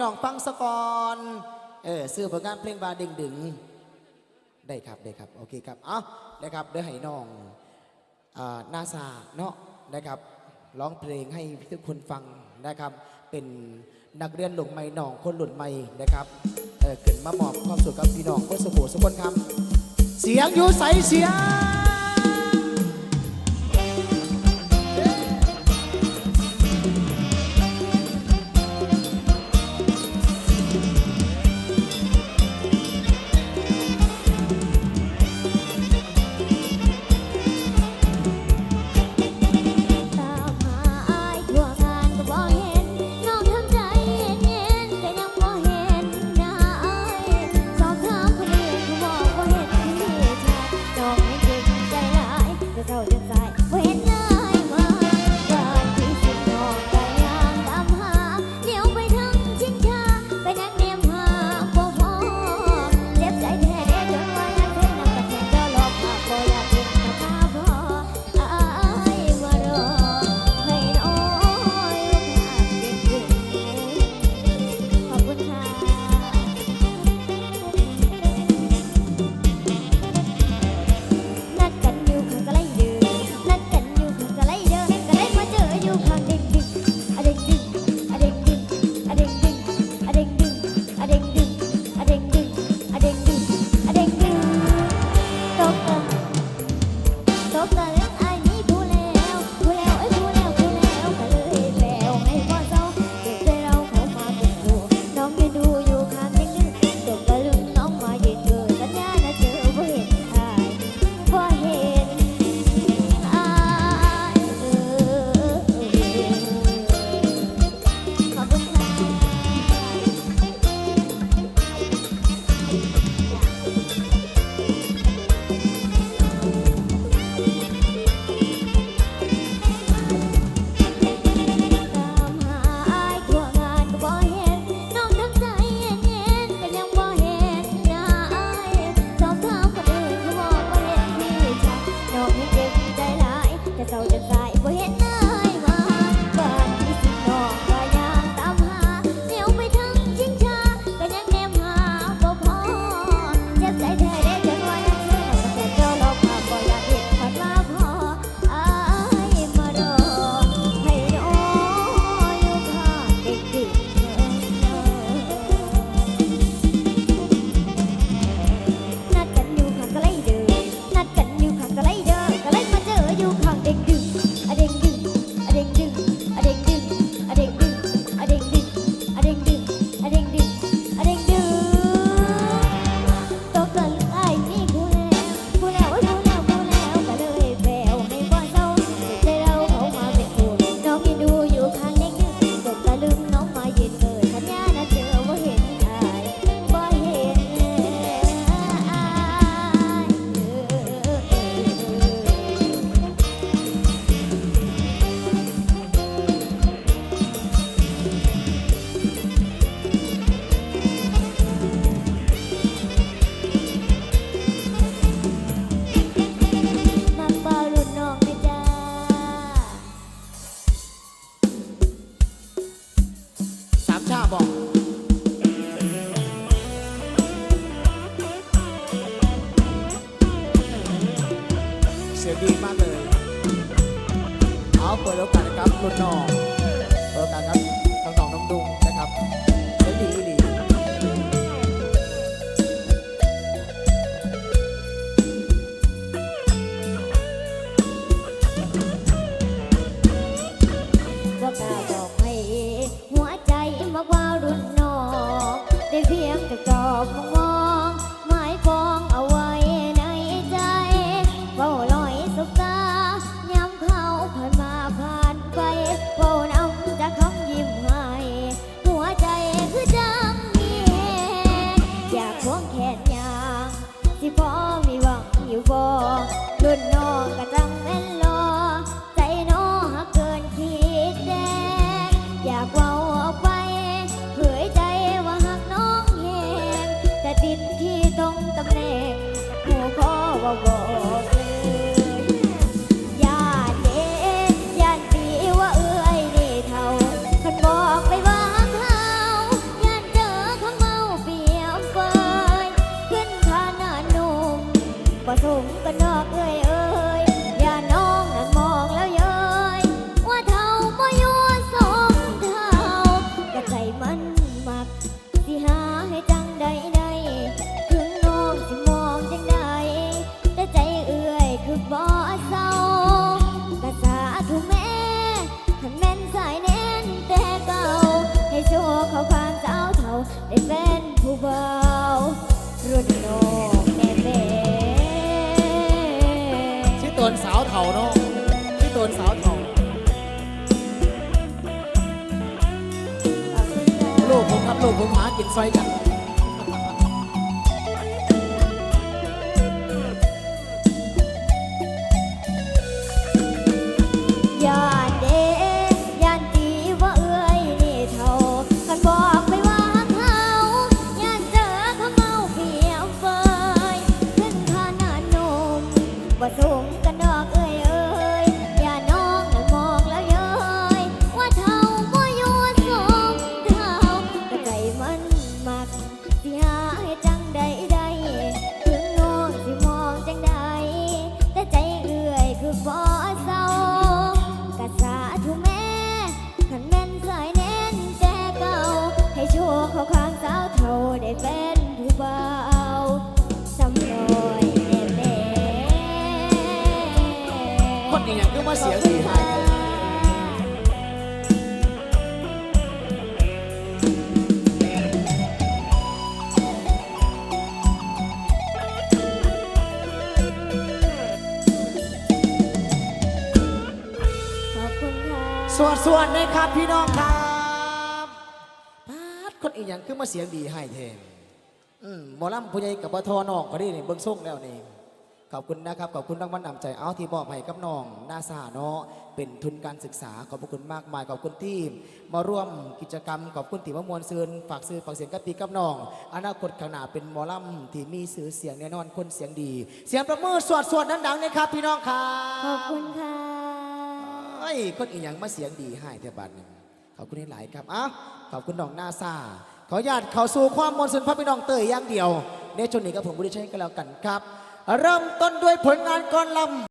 น้องฟังสกอนเออซื้อผลงานเพลงบาดึงดึงได้ครับได้ครับโอเคครับเอานะครับเดี๋ยวให้น้องอ่านาซาเนาะนะครับร้องเพลงให้ทุกคนฟังนะครับ เป็นนักเรียนหลงใหม่น้องคนหลุดใหม่นะครับเออขึ้นมาหมอบความสุขกับพี่น้องก็สมบูรณ์สมบูรณ์ครับเสียงอยู่ใสเสียง Tahu. ดีมากเลย เอาเปิดโอกาสนครับรุ่นน้อง อยากควงแขนยางที่พ่อมีหวังอยู่บอรุ่นน้องก็จัง ได้แฟนผู้เบารุ่นน้องแม่แม่ชื่อตนสาวเถ่าเนาะชื่อตนสาวเถ่าขอบคุณค่ะลูกผมครับลูกผมหากินซอยกัน สวัสวัสดีครับ พี่น้องครับพาดคนอีกอย่างคือมาเสียงดีให้เทมอืมหมอลำผู้ใหญ่กับบทอนองก็ได้นี่เบิ้งส่งแล้วนี่ขอบคุณนะครับขอบคุณรางวัลนำใจเอาที่มอบให้กับน้องนาซาเนาะเป็นทุนการศึกษาขอบคุณมากมายขอบคุณที่มาร่วมกิจกรรมขอบคุณที่มามวลซืนฝากซื้อฝากเสียงกับปีกับน้อง อนาคตข้างหน้าเป็นหมอลำที่มีสื่อเสียงแน่นอนคนเสียงดี เสียงประมือสวดสวดดังๆนะครับพี่น้องครับขอบคุณค่ะ ยคนอีหยังมาเสียงดีให้เทบันึ่งขอบคุณหลายครับอ้าวขอบคุณน้องนาซาขออนุญาตเข้าสู่ความมนต์สุนพระพี่น้องเตยอย่างเดียวในช่วงนี้กับผมบุริชัยก็แล้วกันครับ เริ่มต้นด้วยผลงานก่อนลำ